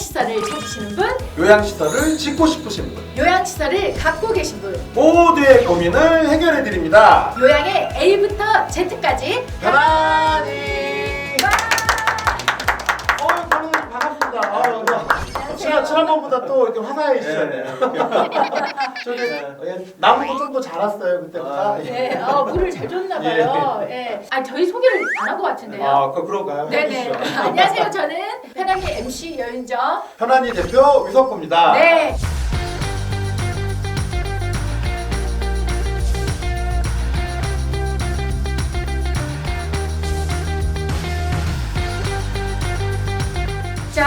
요양시설을 찾으시는 분, 요양시설을 짓고 싶으신 분 요양시설을 갖고 계신 분, 모두의 고민을 해결해 드립니다. 요양의 A부터 Z까지 편안히. 어, 반갑습니다. 아, 아, 지난 지난번보다 또 이렇게 화사해지셨네요. 저기 예, 나무도 좀 더 자랐어요 그때보다. 예. 네, 어, 물을 잘 줬나 봐요. 예. 아, 저희 소개를 안 한 것 같은데요. 아, 그 그런가요? 네네. 해주시죠. 안녕하세요. 저는 편하게 MC 여윤정. 편안히 대표 위석구입니다. 네.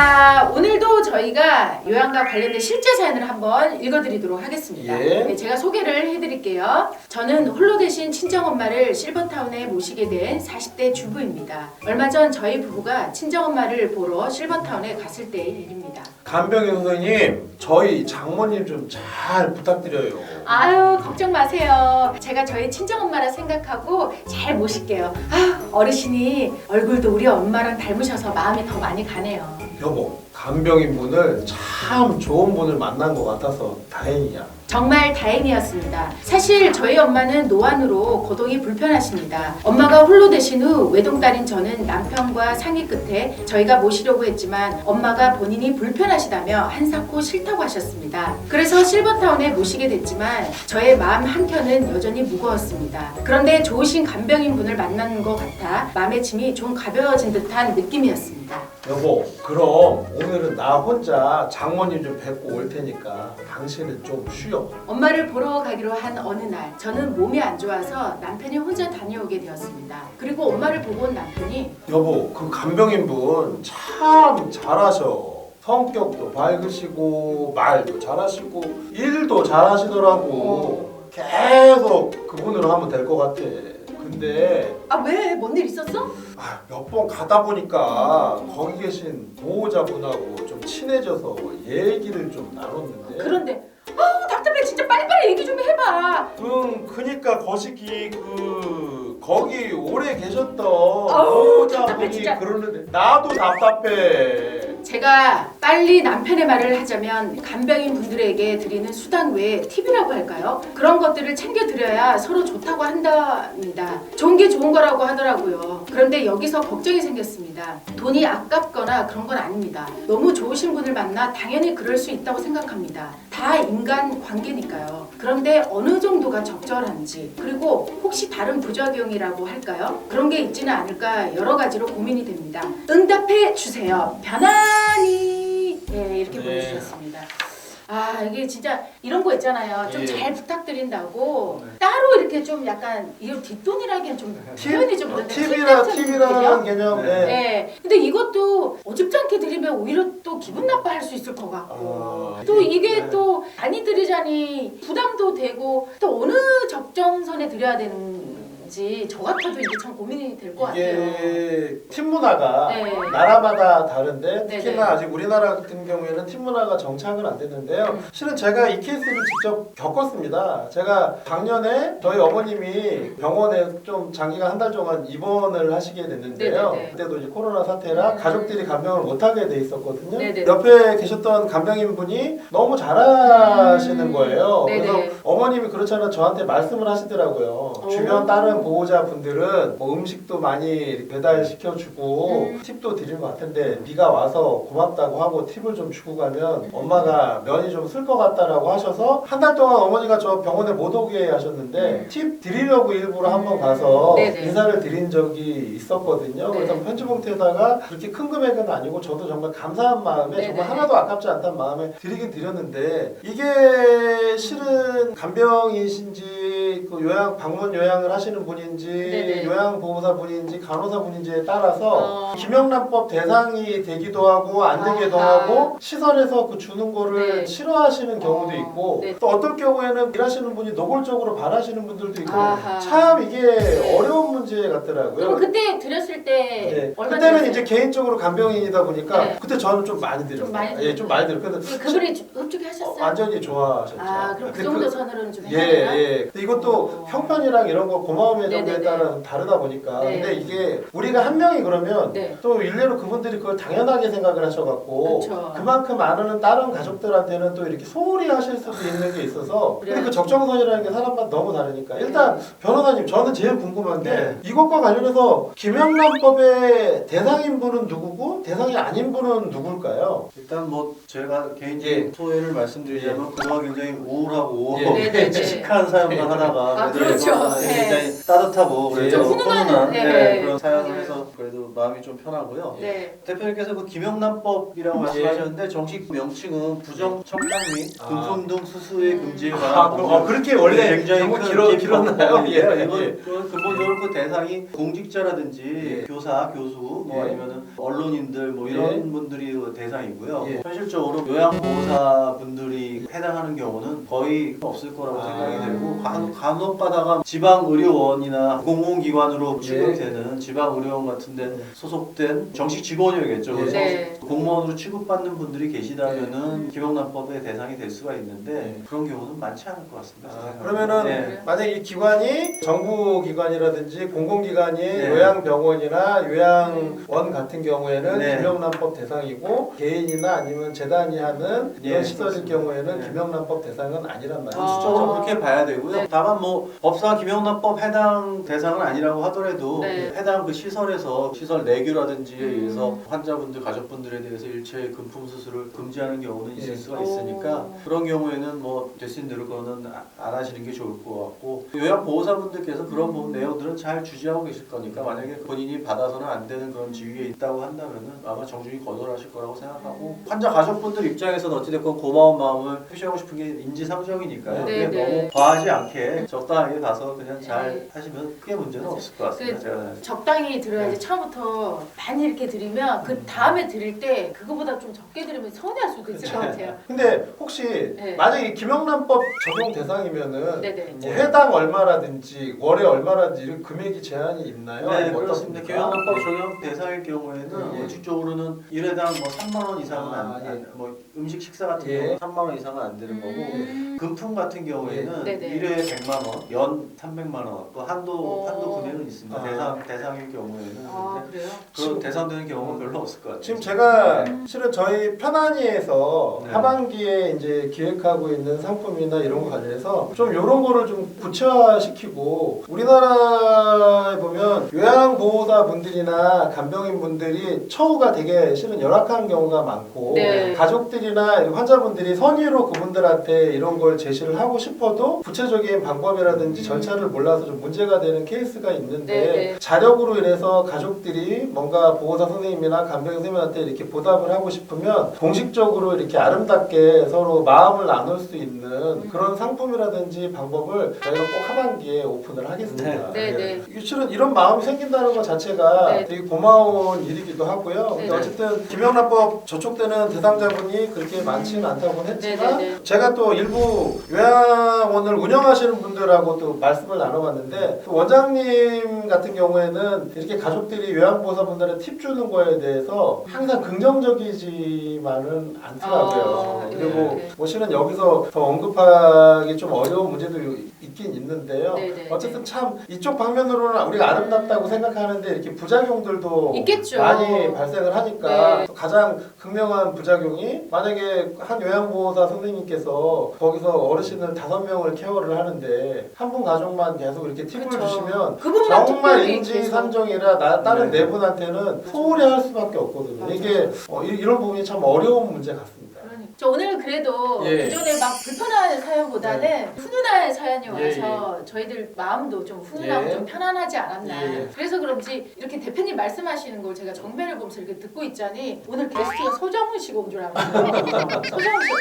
자, 오늘도 저희가 요양과 관련된 실제 사연을 한번 읽어드리도록 하겠습니다. 예. 네, 제가 소개를 해드릴게요. 저는 홀로 계신 친정엄마를 실버타운에 모시게 된 40대 주부입니다. 얼마 전 저희 부부가 친정엄마를 보러 실버타운에 갔을 때의 일입니다. 간병희 선생님, 저희 장모님 좀 잘 부탁드려요. 아유 걱정 마세요. 제가 저희 친정엄마라 생각하고 잘 모실게요. 아 어르신이 얼굴도 우리 엄마랑 닮으셔서 마음이 더 많이 가네요. 여보, 간병인 분을 참 좋은 분을 만난 것 같아서 다행이야. 정말 다행이었습니다. 사실 저희 엄마는 노안으로 거동이 불편하십니다. 엄마가 홀로 되신 후 외동딸인 저는 남편과 상의 끝에 저희가 모시려고 했지만 엄마가 본인이 불편하시다며 한사코 싫다고 하셨습니다. 그래서 실버타운에 모시게 됐지만 저의 마음 한켠은 여전히 무거웠습니다. 그런데 좋으신 간병인 분을 만나는 것 같아 마음의 짐이 좀 가벼워진 듯한 느낌이었습니다. 여보, 그럼 오늘은 나 혼자 장모님 좀 뵙고 올 테니까 당신은 좀 쉬어. 엄마를 보러 가기로 한 어느 날 저는 몸이 안 좋아서 남편이 혼자 다녀오게 되었습니다. 그리고 엄마를 보고 온 남편이 여보, 그 간병인 분 참 잘하셔. 성격도 밝으시고 말도 잘하시고 일도 잘하시더라고. 계속 그분으로 하면 될 것 같아. 근데 아 왜? 뭔 일 있었어? 몇번 가다 보니까 거기 계신 보호자분하고 좀 친해져서 얘기를 좀 나눴는데 그런데 아우 답답해 진짜 빨리빨리 얘기 좀 해봐. 응 그니까 거시기 그 거기 오래 계셨던 아우, 답답해, 보호자분이 진짜. 그러는데 나도 답답해 제가 빨리 남편의 말을 하자면 간병인 분들에게 드리는 수단 외에 팁이라고 할까요? 그런 것들을 챙겨 드려야 서로 좋다고 한답니다. 좋은 게 좋은 거라고 하더라고요. 그런데 여기서 걱정이 생겼습니다. 돈이 아깝거나 그런 건 아닙니다. 너무 좋으신 분을 만나 당연히 그럴 수 있다고 생각합니다. 다 인간 관계니까요. 그런데 어느 정도가 적절한지 그리고 혹시 다른 부작용이라고 할까요? 그런 게 있지는 않을까 여러 가지로 고민이 됩니다. 응답해 주세요. 편안 히 네, 이렇게 네. 보내주셨습니다. 아 이게 진짜 이런 거 있잖아요. 좀 예. 잘 부탁드린다고 네. 따로 이렇게 좀 약간 이거 뒷돈이라기엔 좀 표현이 좀 그런데 팁 팁이라 같은 팁이라는 개념? 개념 네. 네. 네. 근데 이것도 어줍잖게 드리면 오히려 또 기분 나빠할 수 있을 것 같고 아, 또 이게 네. 또 많이 드리자니 부담도 되고 또 어느 적정선에 드려야 되는 지 저 같아도 이게 참 고민이 될 것 같아요. 이게 팀 문화가 네. 나라마다 다른데 네, 특히나 네. 아직 우리나라 같은 경우에는 팀 문화가 정착은 안 됐는데요. 음. 실은 제가 이 케이스를 직접 겪었습니다. 제가 작년에 저희 어머님이 병원에 좀 장기가 한 달 동안 입원을 하시게 됐는데요. 네, 네, 네. 그때도 이제 코로나 사태라 음. 가족들이 간병을 못 하게 돼 있었거든요. 네, 네. 옆에 계셨던 간병인 분이 너무 잘하시는 음. 거예요. 네, 그래서 네. 어머님이 그렇잖아 저한테 말씀을 하시더라고요. 오. 주변 다른 보호자분들은 뭐 음식도 많이 배달시켜주고 음. 팁도 드릴 것 같은데 비가 와서 고맙다고 하고 팁을 좀 주고 가면 엄마가 면이 좀 쓸 것 같다라고 하셔서 한 달 동안 어머니가 저 병원에 못 오게 하셨는데 음. 팁 드리려고 일부러 한번 가서 네네. 인사를 드린 적이 있었거든요. 네. 그래서 편지 봉투에다가 그렇게 큰 금액은 아니고 저도 정말 감사한 마음에 네네. 정말 하나도 아깝지 않다는 마음에 드리긴 드렸는데 이게 실은 간병이신지 그 요양 방문 요양을 하시는 분인지 네네. 요양 보호사 분인지 간호사 분인지에 따라서 어. 김영란법 대상이 되기도 하고 안 되기도 아하. 하고 시설에서 그 주는 거를 네. 싫어하시는 경우도 어. 있고 네. 또 어떨 경우에는 일하시는 분이 노골적으로 바라시는 분들도 있고 아하. 참 이게 네. 어려운 문제 같더라고요. 그럼 그때 드렸을 때 네. 얼마 그때는? 이제 개인적으로 간병인이다 보니까 네. 그때 저는 좀 많이 드렸어요. 좀 많이 예, 좀 많이 드렸어요. 그- 그분이 흡족해 어, 하셨어요? 완전히 좋아하셨죠. 아 그럼 그 근데 정도 선으로는 좀 예, 해야 되나? 예. 근데 이것도 또 형편이랑 이런 거 고마움의 정도에 네네네. 따라 다르다 보니까 네. 근데 이게 우리가 한 명이 그러면 네. 또 일례로 그분들이 그걸 당연하게 생각을 하셔갖고 그쵸. 만큼안 하는 다른 가족들한테는 또 이렇게 소홀히 하실 수도 있는 게 있어서 근데 그래요. 그 적정선이라는 게 사람마다 너무 다르니까 일단 변호사님 저는 제일 궁금한 게 네. 이것과 관련해서 김영란법의 대상인 분은 누구고 대상이 아닌 분은 누굴까요? 일단 뭐 제가 예. 개인적인 소회를 말씀드리자면 그동안 굉장히 우울하고 예. 네네네. 칙칙한 사연을 하다 가 아, 그래도 그렇죠. 이번에 네. 굉장히 따뜻하고 예. 그래도 좀 훈훈한, 훈훈한 네. 네, 그런 사연을. 해서 그래도 마음이 좀 편하고요. 네. 대표님께서 그 김영란법이라고 예. 말씀하셨는데 정식 명칭은 부정 청탁 및 아. 금품 등 수수의 금지에 아, 관한 그- 어, 그렇게 원래 굉장히 큰 길어- 긴 길었나요? 예, 이건 예. 그 근본적으로 그 대상이 공직자라든지 예. 교사, 교수, 뭐 예. 아니면은 언론인들 뭐 이런 예. 분들이 그 대상이고요. 예. 현실적으로 요양보호사 분들이 해당하는 경우는 거의 없을 거라고 아. 생각이 되고 간- 간혹 가다가 지방의료원이나 공공기관으로 취급이 되는 지방의료원 같은데 예. 소속된 정식 직원이겠죠. 그래서 네. 공무원으로 취급받는 분들이 계시다면은 김영란법의 대상이 될 수가 있는데 네. 그런 경우는 많지 않을 것 같습니다. 아. 그러면은 네. 만약 이 기관이 정부 기관이라든지 공공기관이 네. 요양병원이나 요양원 같은 경우에는 네. 김영란법 대상이고 개인이나 아니면 재단이 하는 이런 예, 시설일. 경우에는 네. 김영란법 대상은 아니란 말이죠. 아. 그렇게 봐야 되고요. 네. 다만 뭐 법상 김영란법 해당 대상은 아니라고 하더라도 네. 해당 그 시설에서 시설 내규라든지에 음. 의해서 환자분들 가족분들에 대해서 일체 금품 수술을 금지하는 경우는 있을 예. 수가 있으니까 오. 그런 경우에는 뭐 되신 대로 그거는 아- 안 하시는 게 좋을 것 같고 요양 보호사분들께서 그런 음. 뭐 내용들은 잘 주지하고 계실 거니까 만약에 본인이 받아서는 안 되는 그런 지위에 있다고 한다면은 아마 정중히 거절하실 거라고 생각하고 음. 환자 가족분들 입장에서는 어찌됐건 고마운 마음을 표시하고 싶은 게 인지상정이니까요. 네, 그게 네. 너무 과하지 않게 적당하게 가서 그냥 잘 네. 하시면 크게 문제는 맞아요. 없을 것 같습니다. 그 제가. 적당히 들어야지 네. 처음부터 많이 이렇게 드리면 그 다음에 드릴 때 그거보다 좀 적게 드리면 서운할 수도 있을 것 같아요. 근데 혹시 네. 만약에 이 김영란법 적용 대상이면은 네네. 뭐 회당 얼마라든지 월에 얼마라든지 이런 금액이 제한이 있나요? 네, 아니면 그렇습니다. 어떻습니까? 교양학법 적용 대상일 경우에는 예. 원칙적으로는 일회당 뭐 3만 원 이상은 아, 안, 예. 안- 뭐 음식 식사 같은 예. 경우는 3만 원 이상은 안 되는 거고 음. 금품 같은 경우에는 예. 네네. 1회에 100만 원, 연 300만 원, 그 한도 어. 한도 금액은 있습니다. 아. 대상 대상일 경우에는 아 그래요? 그런 대상되는 경우는 별로 없을 것 같아요. 지금 제가 음. 실은 저희 편안위에서 네. 하반기에 이제 기획하고 있는 상품이나 이런 거 관련해서 좀 이런 거를 좀 구체화시키고 우리나라에 보면 요양보호사 분들이나 간병인 분들이 처우가 되게 실은 열악한 경우가 많고 네. 가족들이나 이런 환자분들이 선의로 그분들한테 이런 걸 제시를 하고 싶어도 구체적인 방법이라든지 절차를 몰라서 좀 문제가 되는 케이스가 있는데 네, 네. 자력으로 인해서 가족들이 뭔가 보호사 선생님이나 간병 선생님한테 이렇게 보답을 하고 싶으면 공식적으로 이렇게 아름답게 서로 마음을 나눌 수 있는 그런 상품이라든지 방법을 저희가 꼭 하반기에 오픈을 하겠습니다. 네, 네. 이게 실은 이런 마음이 생긴다는 것 자체가 네. 되게 고마운 일이기도 하고요. 근데 네, 네. 어쨌든 김영란법 저촉되는 대상자분이 그렇게 많지는 않다고는 했지만 네, 네, 네. 제가 또 일부 요양원을 운영하시는 분들하고 또 말씀을 나눠봤는데 또 원장님 같은 경우에는 이렇게 가족들이 요양보호사분들의 팁 주는 거에 대해서 항상 긍정적이지만은 않더라고요. 아, 네, 그리고 네. 뭐 실은 여기서 더 언급하기 좀 어려운 문제도 있긴 있는데요. 네, 네, 어쨌든 참 이쪽 방면으로는 우리가 아름답다고 생각하는데 이렇게 부작용들도 있겠죠. 많이 발생을 하니까 네. 또 가장 극명한 부작용이 만약에 한 요양보호사 선생님께서 거기서 어르신을 다섯 명을 케어를 하는데 한 분 가족만 계속 이렇게 팁을 그쵸. 주시면 그분만 정말 특별히 인지산정이라 나 다른 네. 네 분한테는 소홀해할 수밖에 없거든요. 맞아요. 이게 어, 이- 이런 부분이 참 어려운 문제 같습니다. 그러니까. 저 오늘 그래도 예. 기존에 막 불편한 사연보다는 훈훈한 사연이 예, 와서 저희들 마음도 좀 훈훈하고 예. 좀 편안하지 않았나. 예. 그래서 그런지 이렇게 대표님 말씀하시는 걸 제가 정면을 보면서 이렇게 듣고 있자니 오늘 게스트가 서정훈 씨가 온 줄 알았어요. 서정훈 씨,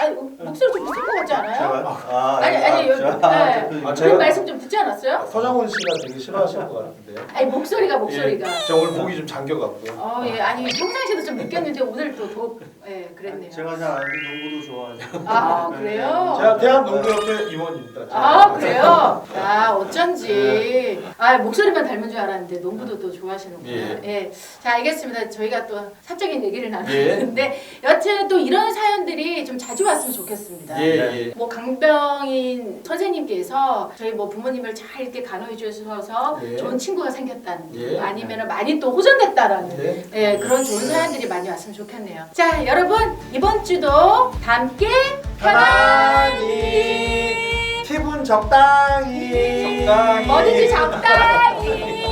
아, 아니, 아니, 여기- 저- 네. 대표님. 아, 그런 제가- 말씀 좀 듣지 않았어요? 서정훈 씨가 되게 싫어하실 것 같은데요. 아니 목소리가 목소리가. 예, 저 오늘 목이 좀 잠겨갖고요. 어, 예, 아니 평상시에도 좀 느꼈는데 오늘 또 더, 예, 그랬네요. 제가 잘 아는 농구도 좋아하죠. 아, 네. 그래요? 제가 대한농구협회 임원입니다. 제가. 아 그래요? 아 어쩐지 아 목소리만 닮은 줄 알았는데 농구도 또 좋아하시는구나 예. 예. 자 알겠습니다 저희가 또 사적인 얘기를 예. 나누는데 여튼 또 이런 사연들이 좀 자주 왔으면 좋겠습니다. 예, 예. 뭐 강병인 선생님께서 저희 뭐 부모님을 잘 이렇게 간호해 주셔서 예. 좋은 친구가 생겼다는 예. 아니면 많이 또 호전됐다라는 네. 예, 그런 좋은 사연들이 많이 왔으면 좋겠네요. 자, 여러분 이번 주도 함께 편안히 팁은 적당히. 적당히. 뭐든지 적당히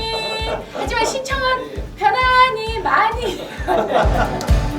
하지만 신청은 편안히 많이